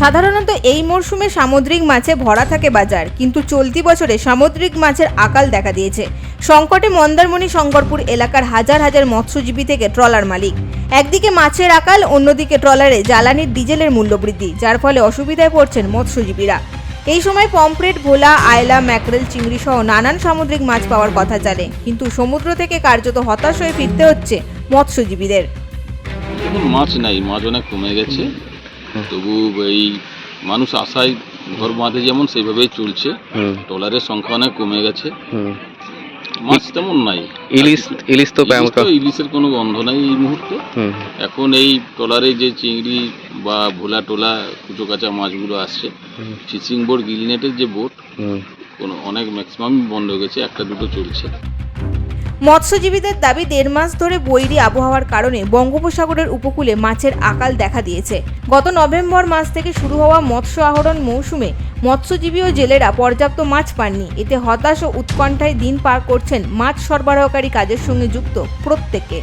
সাধারণত এই মরশুমে সামুদ্রিক মাছে ভরা থাকে বাজার, কিন্তু চলতি বছরে সামুদ্রিক মাছের আকাল দেখা দিয়েছে। সংকটে মন্দারমণি শঙ্করপুর এলাকার হাজার হাজার মৎস্যজীবী থেকে ট্রলার মালিক। একদিকে মাছের আকাল, অন্যদিকে ট্রলারে জ্বালানির ডিজেলের মূল্য বৃদ্ধি, যার ফলে অসুবিধায় পড়ছেন মৎস্যজীবীরা। এই সময় পমফ্রেট, ভোলা, আয়লা, ম্যাকরেল, চিংড়ি সহ নানান সামুদ্রিক মাছ পাওয়ার কথা চলে, কিন্তু সমুদ্র থেকে কার্যত হতাশ হয়ে ফিরতে হচ্ছে মৎস্যজীবীদের। মাছ নাই, মাছ অনেক কমে গেছে। তবু এই মানুষ আশায় ঘর বাঁধে যেমন সেইভাবেই চলছে। ট্রলারের সংখ্যা অনেক কমে গেছে। মাছ তেমন নাই। ইলিশ ইলিশ তো ইলিশের কোনো গন্ধ নাই এই মুহূর্তে। এখন এই ট্রলারে যে চিংড়ি বা ভোলা টোলা কুচো কাঁচা মাছগুলো আসছে। ফিশিং বোর্ড গিলিনেটের যে বোট কোনো অনেক ম্যাক্সিমাম বন্ধ হয়ে গেছে একটা দুটো চলছে। মৎস্যজীবীদের দাবি দেড় মাস ধরে বৈরী আবহাওয়ার কারণে বঙ্গোপসাগরের উপকূলে মাছের আকাল দেখা দিয়েছে। গত নভেম্বর মাস থেকে শুরু হওয়া মৎস্য আহরণ মৌসুমে মৎস্যজীবী ও জেলেরা পর্যাপ্ত মাছ পাননি। এতে হতাশ ও উৎকণ্ঠায় দিন পার করছেন মাছ সরবরাহকারী কাজের সঙ্গে যুক্ত প্রত্যেকে।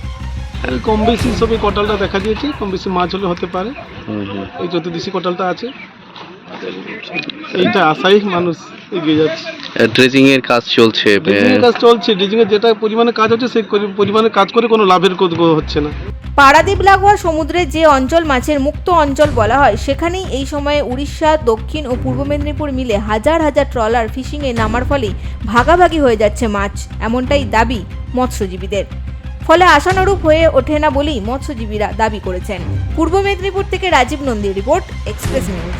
কম বেশি সবই কটালটা দেখা দিয়েছে। কম বেশি মাছ হলে হতে পারে। এই চতুর্দিশি কটালটা আছে এইটা আশাই মানুষ এগিয়ে যাচ্ছে। ড্রেজিং এর কাজ চলছে ডিজিং এর কাজ চলছে ডিজিং এর যেটা পরিমাণে কাজ হচ্ছে সেই পরিমাণে কাজ করে কোনো লাভের হচ্ছে না। পারাদ্বীপ লাগোয়া সমুদ্রের যে অঞ্চল মাছের মুক্ত অঞ্চল বলা হয় সেখানেই এই সময়ে উড়িষ্যা দক্ষিণ ও পূর্ব মেদিনীপুর মিলে হাজার হাজার ট্রলার ফিশিংয়ে নামার ফলেই ভাগাভাগি হয়ে যাচ্ছে মাছ এমনটাই দাবি মৎস্যজীবীদের। ফলে আশানুরূপ হয়ে ওঠে না বলেই মৎস্যজীবীরা দাবি করেছেন। পূর্ব মেদিনীপুর থেকে Rajib Nandi report Express News